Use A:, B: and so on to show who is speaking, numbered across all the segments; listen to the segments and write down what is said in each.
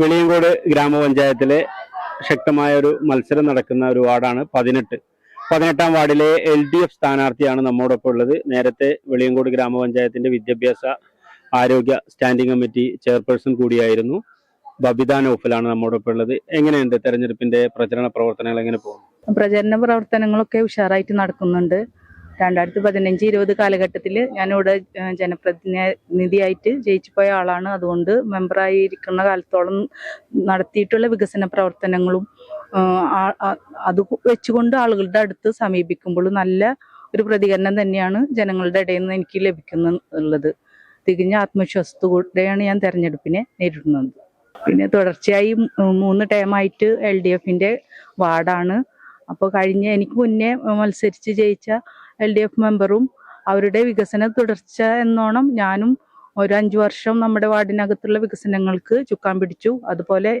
A: വെളിയങ്കോട് ഗ്രാമപഞ്ചായത്തിലെ ശക്തമായ ഒരു മത്സരം നടക്കുന്ന ഒരു വാർഡാണ് പതിനെട്ട്. പതിനെട്ടാം വാർഡിലെ എൽ ഡി എഫ് സ്ഥാനാർത്ഥിയാണ് നമ്മോടൊപ്പം ഉള്ളത്. നേരത്തെ വെളിയങ്കോട് ഗ്രാമപഞ്ചായത്തിന്റെ വിദ്യാഭ്യാസ ആരോഗ്യ സ്റ്റാൻഡിംഗ് കമ്മിറ്റി ചെയർപേഴ്സൺ കൂടിയായിരുന്നു ബബിത നോഫലാണ് നമ്മോടൊപ്പം ഉള്ളത്. എങ്ങനെയുണ്ട് തെരഞ്ഞെടുപ്പിന്റെ പ്രചരണ പ്രവർത്തനങ്ങൾ? എങ്ങനെ പോകും
B: പ്രചരണ പ്രവർത്തനങ്ങളൊക്കെ ഉഷാറായിട്ട് നടക്കുന്നുണ്ട്. രണ്ടായിരത്തി പതിനഞ്ച് ഇരുപത് കാലഘട്ടത്തിൽ ഞാനിവിടെ ജനപ്രതിനിധിയായിട്ട് ജയിച്ചു പോയ ആളാണ്. അതുകൊണ്ട് മെമ്പറായി ഇരിക്കുന്ന കാലത്തോളം നടത്തിയിട്ടുള്ള വികസന പ്രവർത്തനങ്ങളും അത് വെച്ചുകൊണ്ട് ആളുകളുടെ അടുത്ത് സമീപിക്കുമ്പോൾ നല്ല ഒരു പ്രതികരണം തന്നെയാണ് ജനങ്ങളുടെ ഇടയിൽ നിന്ന് എനിക്ക് ലഭിക്കുന്നുള്ളത്. തികഞ്ഞ ആത്മവിശ്വാസത്തോടെയാണ് ഞാൻ തെരഞ്ഞെടുപ്പിനെ നേരിടുന്നത്. പിന്നെ തുടർച്ചയായി മൂന്ന് ടൈമായിട്ട് എൽ ഡി എഫിന്റെ വാർഡാണ്. അപ്പോൾ കഴിഞ്ഞ എനിക്ക് മുന്നേ മത്സരിച്ച് ജയിച്ച എൽ ഡി എഫ് മെമ്പറും അവരുടെ വികസന തുടർച്ച എന്നോണം ഞാനും ഒരു അഞ്ചു വർഷം നമ്മുടെ വാർഡിനകത്തുള്ള വികസനങ്ങൾക്ക് ചുക്കാൻ പിടിച്ചു. അതുപോലെ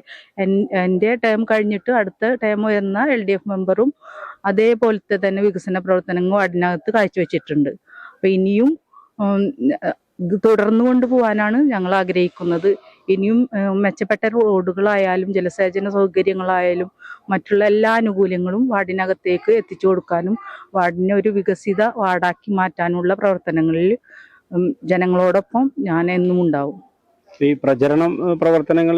B: എന്റെ ടേം കഴിഞ്ഞിട്ട് അടുത്ത ടേം ഉയർന്ന എൽ ഡി എഫ് മെമ്പറും അതേപോലത്തെ തന്നെ വികസന പ്രവർത്തനങ്ങൾ വാർഡിനകത്ത് കാഴ്ചവെച്ചിട്ടുണ്ട്. അപ്പൊ ഇനിയും തുടർന്നു കൊണ്ടുപോകാനാണ് ഞങ്ങൾ ആഗ്രഹിക്കുന്നത്. ഇനിയും മെച്ചപ്പെട്ട റോഡുകളായാലും ജലസേചന സൗകര്യങ്ങളായാലും മറ്റുള്ള എല്ലാ ആനുകൂല്യങ്ങളും വാർഡിനകത്തേക്ക് എത്തിച്ചു കൊടുക്കാനും വാർഡിനെ ഒരു വികസിത വാർഡാക്കി മാറ്റാനുള്ള പ്രവർത്തനങ്ങളിൽ ജനങ്ങളോടൊപ്പം ഞാൻ എന്നും ഉണ്ടാവും.
A: ഈ പ്രചരണം പ്രവർത്തനങ്ങൾ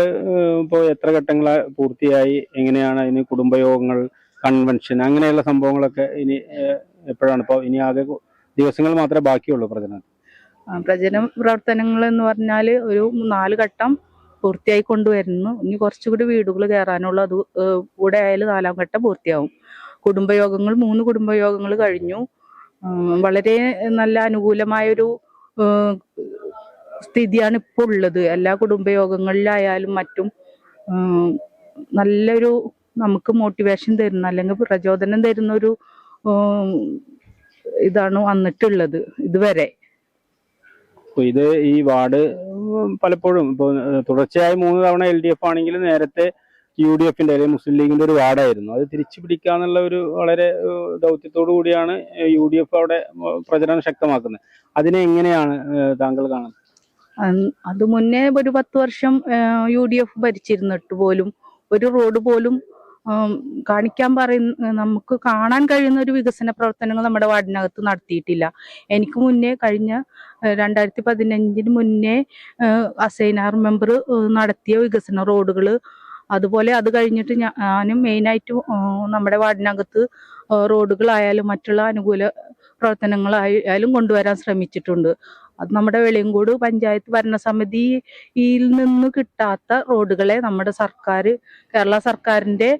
A: ഇപ്പോൾ എത്ര ഘട്ടങ്ങളായി പൂർത്തിയായി? എങ്ങനെയാണ് ഇനി കുടുംബയോഗങ്ങൾ കൺവെൻഷൻ അങ്ങനെയുള്ള സംഭവങ്ങളൊക്കെ ഇനി എപ്പോഴാണ്? ഇപ്പോൾ ഇനി ആകെ ദിവസങ്ങൾ മാത്രമേ ബാക്കിയുള്ളൂ പ്രചരണം
B: പ്രചരണ പ്രവർത്തനങ്ങൾ എന്ന് പറഞ്ഞാൽ ഒരു നാല് ഘട്ടം പൂർത്തിയായി കൊണ്ടുവരുന്നു. ഇനി കുറച്ചുകൂടി വീടുകൾ കയറാനുള്ള അത് കൂടെ ആയാലും നാലാം ഘട്ടം പൂർത്തിയാവും. കുടുംബയോഗങ്ങൾ മൂന്ന് കുടുംബയോഗങ്ങൾ കഴിഞ്ഞു. വളരെ നല്ല അനുകൂലമായൊരു സ്ഥിതിയാണ് ഇപ്പോൾ ഉള്ളത്. എല്ലാ കുടുംബയോഗങ്ങളിലായാലും മറ്റും നല്ലൊരു നമുക്ക് മോട്ടിവേഷൻ തരുന്ന അല്ലെങ്കിൽ പ്രചോദനം തരുന്ന ഒരു ഇതാണ് വന്നിട്ടുള്ളത് ഇതുവരെ.
A: ഇത് ഈ വാർഡ് പലപ്പോഴും ഇപ്പോൾ തുടർച്ചയായി മൂന്ന് തവണ എൽ ഡി എഫ് ആണെങ്കിൽ നേരത്തെ യു ഡി എഫിന്റെ അല്ലെങ്കിൽ മുസ്ലിം ലീഗിന്റെ ഒരു വാർഡായിരുന്നു. അത് തിരിച്ചു പിടിക്കാന്നുള്ള ഒരു വളരെ ദൗത്യത്തോടു കൂടിയാണ് യു ഡി എഫ് അവിടെ പ്രചരണം ശക്തമാക്കുന്നത്. അതിനെ എങ്ങനെയാണ് താങ്കൾ കാണുന്നത്?
B: അത് മുന്നേ ഒരു പത്ത് വർഷം യു ഡി എഫ് ഭരിച്ചിരുന്നിട്ട് പോലും ഒരു റോഡ് പോലും കാണിക്കാൻ പറയുന്ന നമുക്ക് കാണാൻ കഴിയുന്ന ഒരു വികസന പ്രവർത്തനങ്ങൾ നമ്മുടെ വാർഡിനകത്ത് നടത്തിയിട്ടില്ല. എനിക്ക് മുന്നേ കഴിഞ്ഞ രണ്ടായിരത്തി പതിനഞ്ചിന് മുന്നേ അസൈനാർ മെമ്പർ നടത്തിയ വികസന റോഡുകൾ അതുപോലെ അത് കഴിഞ്ഞിട്ട് ഞാനും മെയിനായിട്ട് നമ്മുടെ വാർഡിനകത്ത് റോഡുകളായാലും മറ്റുള്ള അനുകൂല പ്രവർത്തനങ്ങളായാലും കൊണ്ടുവരാൻ ശ്രമിച്ചിട്ടുണ്ട്. അത് നമ്മുടെ വെളിയങ്കോട് പഞ്ചായത്ത് ഭരണസമിതിയിൽ നിന്ന് കിട്ടാത്ത റോഡുകളെ നമ്മുടെ സർക്കാർ കേരള സർക്കാരിന്റെ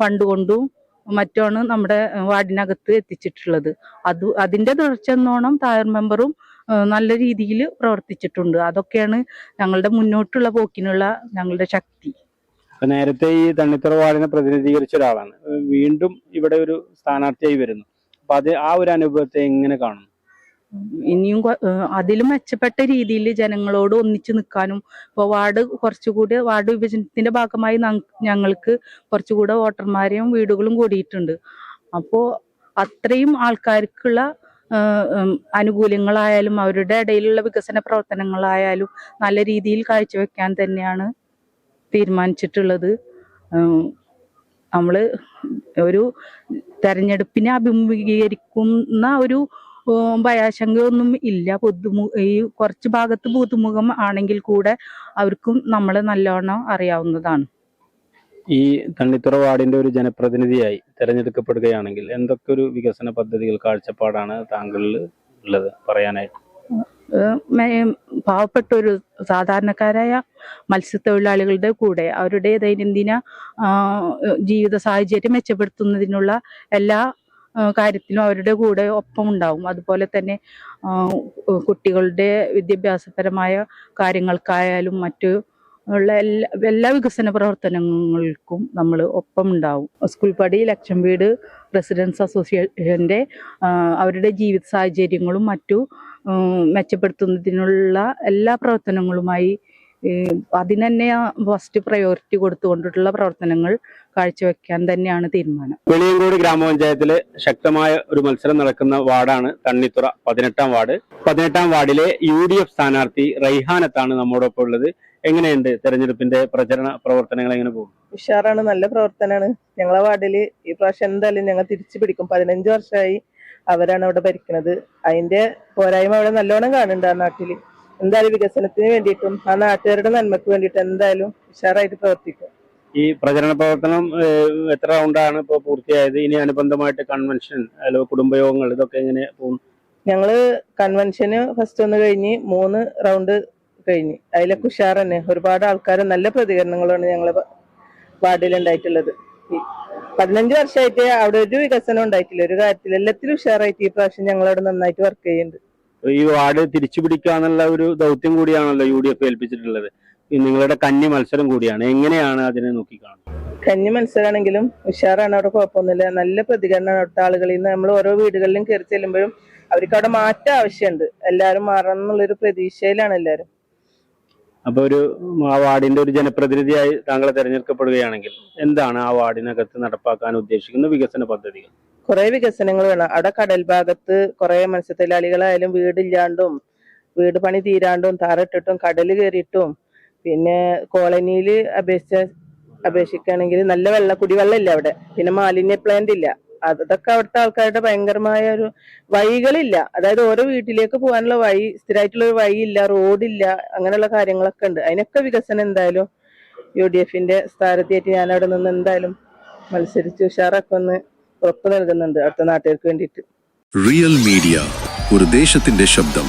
B: ഫണ്ട് കൊണ്ടും മറ്റുമാണ് നമ്മുടെ വാർഡിനകത്ത് എത്തിച്ചിട്ടുള്ളത്. അത് അതിന്റെ തുടർച്ച എന്നോണം തായർ മെമ്പറും നല്ല രീതിയിൽ പ്രവർത്തിച്ചിട്ടുണ്ട്. അതൊക്കെയാണ് ഞങ്ങളുടെ മുന്നോട്ടുള്ള പോക്കിനുള്ള ഞങ്ങളുടെ ശക്തി.
A: നേരത്തെ ഈ തണ്ണിത്തറ വാർഡിനെ പ്രതിനിധീകരിച്ച ഒരാളാണ്. വീണ്ടും ഇവിടെ ഒരു സ്ഥാനാർത്ഥിയായി വരുന്നു. അപ്പൊ അത് ആ ഒരു അനുഭവത്തെ എങ്ങനെ കാണുന്നു?
B: ഇനിയും അതിലും മെച്ചപ്പെട്ട രീതിയിൽ ജനങ്ങളോട് ഒന്നിച്ചു നിൽക്കാനും ഇപ്പോൾ വാർഡ് കുറച്ചുകൂടി വാർഡ് വിഭജനത്തിന്റെ ഭാഗമായി ഞങ്ങൾക്ക് കുറച്ചുകൂടെ വോട്ടർമാരെയും വീടുകളും കൂടിയിട്ടുണ്ട്. അപ്പോൾ അത്രയും ആൾക്കാർക്കുള്ള അനുകൂല്യങ്ങളായാലും അവരുടെ ഇടയിലുള്ള വികസന പ്രവർത്തനങ്ങളായാലും നല്ല രീതിയിൽ കാഴ്ചവെക്കാൻ തന്നെയാണ് തീരുമാനിച്ചിട്ടുള്ളത്. നമ്മൾ ഒരു തെരഞ്ഞെടുപ്പിനെ അഭിമുഖീകരിക്കുന്ന ഒരു ഭയാശങ്കയൊന്നും ഇല്ല. പുതുമു ഈ കുറച്ച് ഭാഗത്ത് പുതുമുഖം ആണെങ്കിൽ കൂടെ അവർക്കും നമ്മളെ നല്ലോണം അറിയാവുന്നതാണ്.
A: ഈ തണ്ണിത്തുറ വാർഡിന്റെ ഒരു ജനപ്രതിനിധിയായി തെരഞ്ഞെടുക്കപ്പെടുകയാണെങ്കിൽ എന്തൊക്കെ ഒരു വികസന പദ്ധതികൾ കാഴ്ചപ്പാടാണ് താങ്കളിൽ ഉള്ളത് പറയാനായിട്ട്?
B: പാവപ്പെട്ട ഒരു സാധാരണക്കാരായ മത്സ്യത്തൊഴിലാളികളുടെ കൂടെ അവരുടെ ദൈനംദിന ജീവിത സാഹചര്യം മെച്ചപ്പെടുത്തുന്നതിനുള്ള എല്ലാ കാര്യത്തിലും അവരുടെ കൂടെ ഒപ്പം ഉണ്ടാവും. അതുപോലെ തന്നെ കുട്ടികളുടെ വിദ്യാഭ്യാസപരമായ കാര്യങ്ങൾക്കായാലും മറ്റു ഉള്ള എല്ലാ എല്ലാ വികസന പ്രവർത്തനങ്ങൾക്കും നമ്മൾ ഒപ്പം ഉണ്ടാവും. സ്കൂൾ പടി ലക്ഷം വീട് റെസിഡൻസ് അസോസിയേഷന്റെ അവരുടെ ജീവിത സാഹചര്യങ്ങളും മറ്റു മെച്ചപ്പെടുത്തുന്നതിനുള്ള എല്ലാ പ്രവർത്തനങ്ങളുമായി ഈ അതിന് തന്നെ ഫസ്റ്റ് പ്രയോറിറ്റി കൊടുത്തുകൊണ്ടിട്ടുള്ള പ്രവർത്തനങ്ങൾ കാഴ്ചവെക്കാൻ തന്നെയാണ് തീരുമാനം.
A: വെളിയങ്കോട് ഗ്രാമപഞ്ചായത്തിലെ ശക്തമായ ഒരു മത്സരം നടക്കുന്ന വാർഡാണ് തണ്ണിത്തുറ പതിനെട്ടാം വാർഡ്. പതിനെട്ടാം വാർഡിലെ യു ഡി എഫ് സ്ഥാനാർത്ഥി റൈഹാനത്താണ് നമ്മോടൊപ്പം ഉള്ളത്. എങ്ങനെയുണ്ട് തെരഞ്ഞെടുപ്പിന്റെ പ്രചരണ പ്രവർത്തനങ്ങൾ എങ്ങനെ പോകും
C: ഉഷാറാണ് നല്ല പ്രവർത്തനമാണ്. ഞങ്ങളെ വാർഡിൽ ഈ പ്രാവശ്യം എന്തായാലും ഞങ്ങൾ തിരിച്ചു പിടിക്കും. പതിനഞ്ച് വർഷമായി അവരാണ് അവിടെ ഭരിക്കുന്നത് അതിന്റെ പോരായ്മ അവിടെ നല്ലോണം കാണുന്നുണ്ട് ആ നാട്ടിൽ. എന്തായാലും വികസനത്തിന് വേണ്ടിയിട്ടും ആ നാട്ടുകാരുടെ നന്മക്ക് വേണ്ടിയിട്ടും എന്തായാലും ഉഷാറായിട്ട് പ്രവർത്തിക്കും.
A: ഈ പ്രചരണ പ്രവർത്തനം എത്ര റൗണ്ടാണ് ഇപ്പോൾ പൂർത്തിയായത്? ഇനി അനുബന്ധമായിട്ട് കൺവെൻഷൻ അല്ലെങ്കിൽ കുടുംബയോഗങ്ങൾ ഇതൊക്കെ എങ്ങനെ പോകും?
C: ഞങ്ങൾ കൺവെൻഷന് ഫസ്റ്റ് ഒന്ന് കഴിഞ്ഞ് മൂന്ന് റൗണ്ട് കഴിഞ്ഞ്. അതിലൊക്കെ ഉഷാർ തന്നെ. ഒരുപാട് ആൾക്കാർ നല്ല പ്രതികരണങ്ങളാണ് ഞങ്ങളെ വാർഡിൽ ഉണ്ടായിട്ടുള്ളത്. പതിനഞ്ച് വർഷമായിട്ട് അവിടെ ഒരു വികസനം ഉണ്ടായിട്ടില്ല. ഒരു കാര്യത്തിൽ എല്ലാത്തിലും ഉഷാറായിട്ട് ഈ പ്രാവശ്യം ഞങ്ങളവിടെ നന്നായിട്ട് വർക്ക് ചെയ്യുന്നുണ്ട്.
A: ഈ വാർഡ് തിരിച്ചു പിടിക്കാന്നുള്ള ഒരു ദൗത്യം കൂടിയാണല്ലോ യു ഡി എഫ് ഏൽപ്പിച്ചിട്ടുള്ളത്. നിങ്ങളുടെ കന്നി മത്സരം കൂടിയാണ്. എങ്ങനെയാണ് അതിനെ നോക്കി
C: കാണുന്നത്? കന്നി മത്സരമാണെങ്കിലും ഉഷാറാണ് അവിടെ കുഴപ്പമൊന്നുമില്ല. നല്ല പ്രതികരണമാണ് അവിടുത്തെ ആളുകളിൽ നിന്ന്. നമ്മൾ ഓരോ വീടുകളിലും കയറി ചെല്ലുമ്പോഴും അവർക്ക് അവിടെ മാറ്റം ആവശ്യമുണ്ട്. എല്ലാവരും മാറണം എന്നുള്ളൊരു പ്രതീക്ഷയിലാണ് എല്ലാവരും.
A: അപ്പൊ ഒരു ആ വാർഡിന്റെ ഒരു ജനപ്രതിനിധിയായി താങ്കളെ തെരഞ്ഞെടുക്കപ്പെടുകയാണെങ്കിൽ എന്താണ് ആ വാർഡിനകത്ത് നടപ്പാക്കാൻ ഉദ്ദേശിക്കുന്ന വികസന പദ്ധതികൾ?
C: കുറെ വികസനങ്ങൾ വേണം. അവിടെ കടൽ ഭാഗത്ത് കുറെ മത്സ്യത്തൊഴിലാളികളായാലും വീടില്ലാണ്ടും വീട് പണി തീരാണ്ടും താറിട്ടിട്ടും കടൽ കയറിയിട്ടും പിന്നെ കോളനിയിൽ അപേക്ഷ അപേക്ഷിക്കുകയാണെങ്കിൽ നല്ല വെള്ള കുടിവെള്ളം ഇല്ല അവിടെ. പിന്നെ മാലിന്യ പ്ലാന്റ് ഇല്ല. അതൊക്കെ അവിടുത്തെ ആൾക്കാരുടെ ഭയങ്കരമായ ഒരു വഴികളില്ല. അതായത് ഓരോ വീട്ടിലേക്ക് പോകാനുള്ള വഴി സ്ഥിരമായിട്ടുള്ള ഒരു വഴിയില്ല റോഡില്ല അങ്ങനെയുള്ള കാര്യങ്ങളൊക്കെ ഉണ്ട്. അതിനൊക്കെ വികസനം എന്തായാലും യു ഡി എഫിന്റെ സ്ഥാനത്തേറ്റ് ഞാൻ അവിടെ നിന്ന് എന്തായാലും മത്സരിച്ച് ഉഷാറൊക്കെ ഒന്ന് ഉറപ്പ് നൽകുന്നുണ്ട് അടുത്ത നാട്ടുകാർക്ക് വേണ്ടിയിട്ട്.
D: റിയൽ മീഡിയ ഒരു ദേശത്തിന്റെ ശബ്ദം.